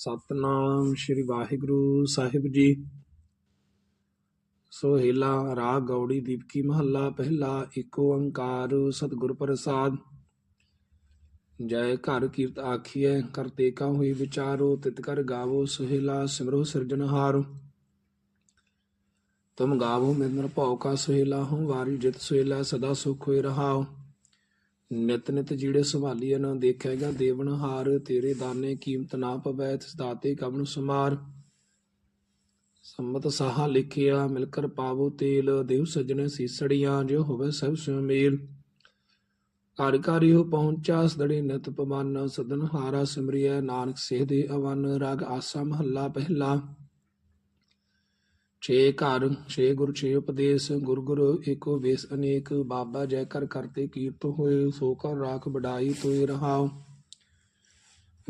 ਸਤਨਾਮ ਸ੍ਰੀ ਵਾਹਿਗੁਰੂ ਸਾਹਿਬ ਜੀ। ਸੋਹਿਲਾ ਰਾਗ ਗੌੜੀ ਦੀਪਕੀ ਮਹੱਲਾ, ਪਹਿਲਾ ਏਕ ਓੰਕਾਰ ਸਤਿਗੁਰ ਪ੍ਰਸਾਦ। ਜੈ ਘਰ ਕੀਰਤ ਆਖੀਐ ਕਰਤੇ ਕਾ ਹੋਈ ਵਿਚਾਰੋ, ਤਿਤ ਕਰ ਗਾਵੋ ਸੋਹਿਲਾ ਸਿਮਰੋ ਸਿਰਜਨਹਾਰ ਤੁਮ ਗਾਵੋ ਮਿੰਦਰ ਭਉ ਕਾ ਸੋਹਿਲਾ ਹੂੰ, ਵਾਰੀ ਜਿਤ ਸੋਹਿਲਾ ਸਦਾ ਸੁਖ ਹੋਇ ਰਹਾਓ ਨਿਤ ਨਿਤ ਜਿਹੜੇ ਸੰਭਾਲੀਏ ਨਾ ਦੇਖੇਗਾ ਦੇਵਨ ਹਾਰ, ਤੇਰੇ ਦਾਨੇ ਕੀਮਤ ਨਾ ਪਵੈ, ਤਿਸ ਦਾਤੇ ਕਬਨ ਸੁਮਾਰ। ਸੰਮਤ ਸਾਹਾ ਲਿਖਿਆ ਮਿਲ ਕਰ ਪਾਵੋ ਤੇਲ ਦੇਵ ਸਜਣੇ ਸੀਸੜੀਆਂ, ਜੋ ਹੋਵੇ ਸਭ ਸੁਮੇਲ ਘਰ ਘਰ ਹੋ ਪਹੁੰਚਾ, ਸਦੜੇ ਨਿਤ ਪਵਨ, ਸਦਨ ਹਾਰਾ ਸਿਮਰਿਐ, ਨਾਨਕ ਸੇਹ ਦੇ ਅਵਨ, ਰਗ ਆਸਾ ਮਹੱਲਾ ਪਹਿਲਾ। ਛੇ ਘਰ, ਛੇ ਗੁਰ, ਛੇ ਉਪਦੇਸ਼, ਗੁਰ ਗੁਰ ਏਕੋ ਵੇਸ ਅਨੇਕ, ਬਾਬਾ ਜੈ ਕਰ ਕਰਤੇ ਕੀਰਤ ਹੋਏ, ਸੋ ਕਰ ਰਾਖ ਬਡਾਈ ਤੋਏ ਰਹਾਉ।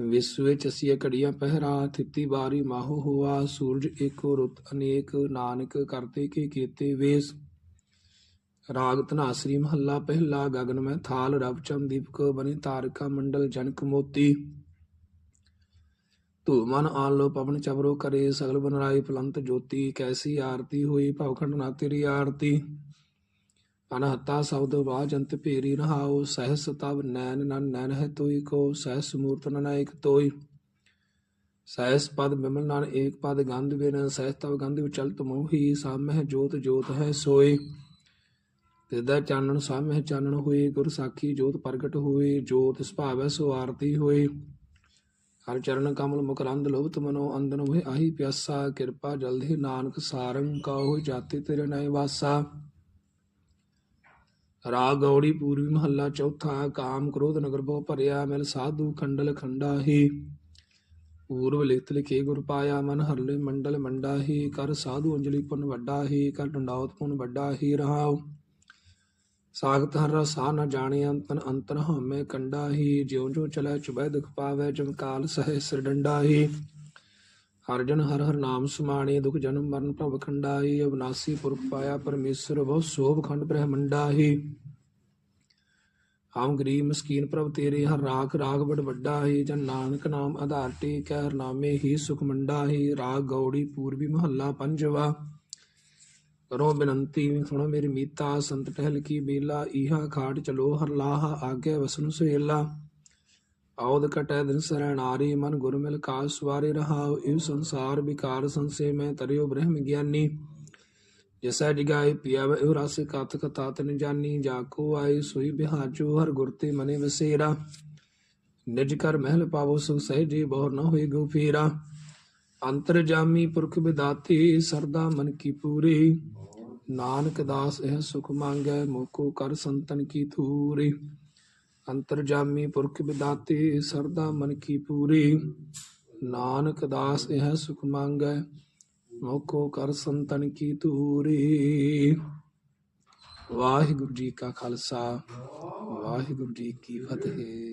ਵਿਸਵ ਵਿੱਚ ਅਸੀਂ ਘੜੀਆਂ ਪਹਿਰਾ, ਥਿੱਤੀ ਬਾਰੀ ਮਾਹੋ ਹੋਆ, ਸੂਰਜ ਏਕੋ ਰੁੱਤ ਅਨੇਕ, ਨਾਨਕ ਕਰਤੇ ਕੇ ਕੀਤੇ ਵੇਸ। ਰਾਗ ਧਨਾਸਰੀ ਮਹੱਲਾ ਪਹਿਲਾ, ਗਗਨ ਮੈਂ ਥਾਲ, ਰਵ ਚਮ ਦੀਪਕ ਬਨੇ ਤਾਰਕਾ ਮੰਡਲ ਜਨਕ ਮੋਤੀ। ਧੂ ਮਨ ਆਨ ਲੋ ਪਵਨ ਚਬਰੋ ਕਰੇ, ਸਗਲ ਬਨਰਾਈ ਫਲੰਤ ਜੋਤੀ, ਕੈਸੀ ਆਰਤੀ ਹੋਈ, ਭਵਖੰਡ ਨਾ ਤੇਰੀ ਆਰਤੀ। ਅਨਹਤਾ ਸ਼ਬਦ ਵਾਜੰਤ ਭੇਰੀ ਰਹਾਉ, ਸਹਸ ਤਬ ਨੈਨ ਨਨ ਨੈਨ ਹੈ ਤੋਈ ਕੋ, ਸਹਸ ਮੂਰਤ ਨਨ ਇਕ ਤੋਈ। ਸਹਸ ਪਦ ਬਿਮਲ ਨਨ ਏਕ ਪਦ ਗੰਧ ਬਿਨ, ਸਹਸ ਤਵ ਗੰਧ ਵਿਚਲਤ ਮੋਹੀ ਸਾਮਹਿ ਜੋਤ ਜੋਤ ਹੈ ਸੋਈ। ਤਿਦਾ ਚਾਨਣ ਸਾਮਹਿ ਚਾਨਣ ਹੋਈ, ਗੁਰ ਸਾਖੀ ਜੋਤ ਪ੍ਰਗਟ ਹੋਈ, ਜੋਤ ਸੁਭਾਵੈ ਸੋ ਆਰਤੀ ਹੋਈ। ਹਰ ਚਰਨ ਕਮਲ ਮੁਕਰੰਦ ਲੋਭਤ ਮਨੋ ਅੰਦਨ ਹੋਏ, ਆਹੀ ਪਿਆਸਾ, ਕਿਰਪਾ ਜਲਦੀ ਨਾਨਕ ਸਾਰੰਗ ਕਾਹੋ ਜਾਤੇ ਤੇਰੇ ਨਾਏ ਵਾਸਾ। ਰਾਗ ਗੌੜੀ ਪੂਰਵੀ ਮਹੱਲਾ ਚੌਥਾ, ਕਾਮ ਕ੍ਰੋਧ ਨਗਰ ਬਹੁ ਭਰਿਆ, ਮਿਲ ਸਾਧੂ ਖੰਡਲ ਖੰਡਾ ਹੀ ਪੂਰਵ ਲਿਖਤ ਲਿਖੇ ਗੁਰ ਪਾਇਆ, ਮਨ ਹਰਲੇ ਮੰਡਲ ਮੰਡਾ ਹੀ ਕਰ ਸਾਧੂ ਅੰਜਲੀ ਪੁਨ ਵੱਡਾ ਹੀ ਕਰ ਡੰਡਾਉਤ ਪੁਨ ਵੱਡਾ ਹੀ ਰਹਾਉ। ਸਾਗਤ ਹਰ ਰਸਾ ਨ ਜਾਣੇ ਅੰਤਨ ਅੰਤਰ ਹਮੇ ਕੰਡਾ ਹੀ ਜਿਉ ਜਿਉ ਚਲੈ ਚੁਬੈ ਦੁਖ ਪਾਵੈ ਜਮ ਕਾਲ ਸਹਿ ਸਿਰ ਡੰਡਾ ਹੀ ਹਰ ਜਨ ਹਰ ਹਰ ਨਾਮ ਸਮਾਣੇ, ਦੁਖ ਜਨਮ ਮਰਨ ਖੰਡਾ ਹੀ ਅਬਨਾਸੀ ਪੁਰਖ ਪਾਇਆ ਪਰਮੇਸ਼ਰ, ਬਹੁ ਸੋਭ ਖੰਡ ਬ੍ਰਹਮੰਡਾ ਹੀ ਹਮ ਗਰੀਬ ਮਸਕੀਨ ਪ੍ਰਭ ਤੇਰੇ, ਹਰ ਰਾਖ ਰਾਗ ਬੜ ਵੱਡਾ ਹੀ ਜਨ ਨਾਨਕ ਨਾਮ ਆਧਾਰ ਟੇਕੈ, ਹਰ ਨਾਮੇ ਹੀ ਸੁਖ ਮੰਡਾ ਹੀ ਰਾਗ ਗੌੜੀ ਪੂਰਬੀ ਮਹੱਲਾ ਪੰਜਵਾ। ਕਰੋ ਬੇਨੰਤੀ, ਸੁਣੋ ਮੇਰੀ ਮੀਤਾ, ਸੰਤ ਟਹਿਲ ਕੀ ਬੇਲਾ ਈਹਾ ਖਾਟ ਚਲੋ ਹਰ ਲਾਹ, ਆਗੇ ਵਸਨੁ ਸੁਹੇਲਾ ਆਉਦ ਕਟੈ ਦਿਨ ਸਰਣਾਰੀ ਮਨ ਗੁਰ ਮਿਲ ਕਾ ਸਵਾਰੇ ਰਹਾਉ ਇਹ ਸੰਸਾਰ ਵਿਕਾਰ ਸੰਸੇ ਮੈਂ ਤਰਿਓ ਬ੍ਰਹਮ ਗਿਆਨੀ। ਜਸੈ ਜਗਾਏ ਪਿਆਵ ਇਹ ਰਸ ਕਥ ਕਥਾ ਤਨ ਜਾਨੀ। ਜਾ ਕੋ ਆਈ ਸੋਈ ਬਿਹਾਜੋ, ਹਰ ਗੁਰ ਤੇ ਮਨੇ ਵਸੇਰਾ। ਨਿਜ ਕਰ ਮਹਿਲ ਪਾਵੋ, ਸੁਖ ਸਹਿਜੇ ਬਹੁਰ ਨ ਹੋਏ ਗੋ ਫੇਰਾ। ਅੰਤਰ ਜਾਮੀ ਪੁਰਖ ਵਿਦਾਤੀ, ਸਰਦਾ ਮਨ ਕੀ ਪੂਰੀ। ਨਾਨਕ ਦਾਸ ਇਹ ਸੁਖ ਮੰਗੈ, ਮੋਕੋ ਕਰ ਸੰਤਨ ਕੀ ਥੂਰੀ ਅੰਤਰ ਜਾਮੀ ਪੁਰਖ ਵਿਦਾਤੀ, ਸਰਦਾ ਮਨ ਕੀ ਪੂਰੀ। ਨਾਨਕ ਦਾਸ ਇਹ ਸੁਖ ਮੰਗੈ, ਮੋਕੋ ਕਰ ਸੰਤਨ ਕੀ ਧੂਰੀ। ਵਾਹਿਗੁਰੂ ਜੀ ਕਾ ਖਾਲਸਾ, ਵਾਹਿਗੁਰੂ ਜੀ ਕੀ ਫਤਿਹ।